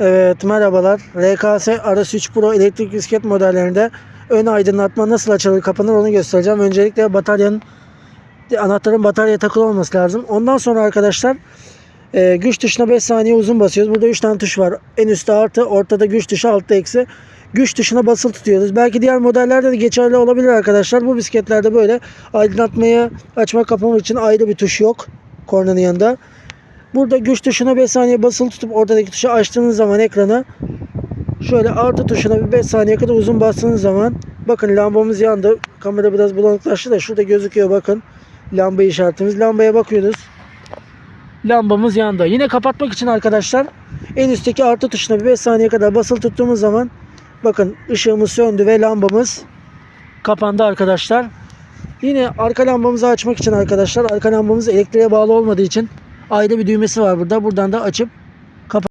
Evet merhabalar. RKS Aras 3 Pro elektrik bisiklet modellerinde ön aydınlatma nasıl açılır kapanır onu göstereceğim. Öncelikle bataryanın anahtarın bataryaya takılı olması lazım. Ondan sonra arkadaşlar e, güç tuşuna 5 saniye uzun basıyoruz. Burada 3 tane tuş var. En üstte artı, ortada güç tuşu, altta eksi. Güç tuşuna basılı tutuyoruz. Belki diğer modellerde de geçerli olabilir arkadaşlar. Bu bisikletlerde böyle aydınlatmayı açma kapama için ayrı bir tuş yok. Kornanın yanında. Burada güç tuşuna 5 saniye basılı tutup oradaki tuşu açtığınız zaman ekranı şöyle artı tuşuna bir 5 saniye kadar uzun bastığınız zaman bakın lambamız yandı. Kamera biraz bulanıklaştı da şurada gözüküyor bakın. Lamba işaretimiz. Lambaya bakıyoruz. Lambamız yandı. Yine kapatmak için arkadaşlar en üstteki artı tuşuna bir 5 saniye kadar basılı tuttuğumuz zaman bakın ışığımız söndü ve lambamız kapandı arkadaşlar. Yine arka lambamızı açmak için arkadaşlar arka lambamız elektriğe bağlı olmadığı için ayrı bir düğmesi var burada. Buradan da açıp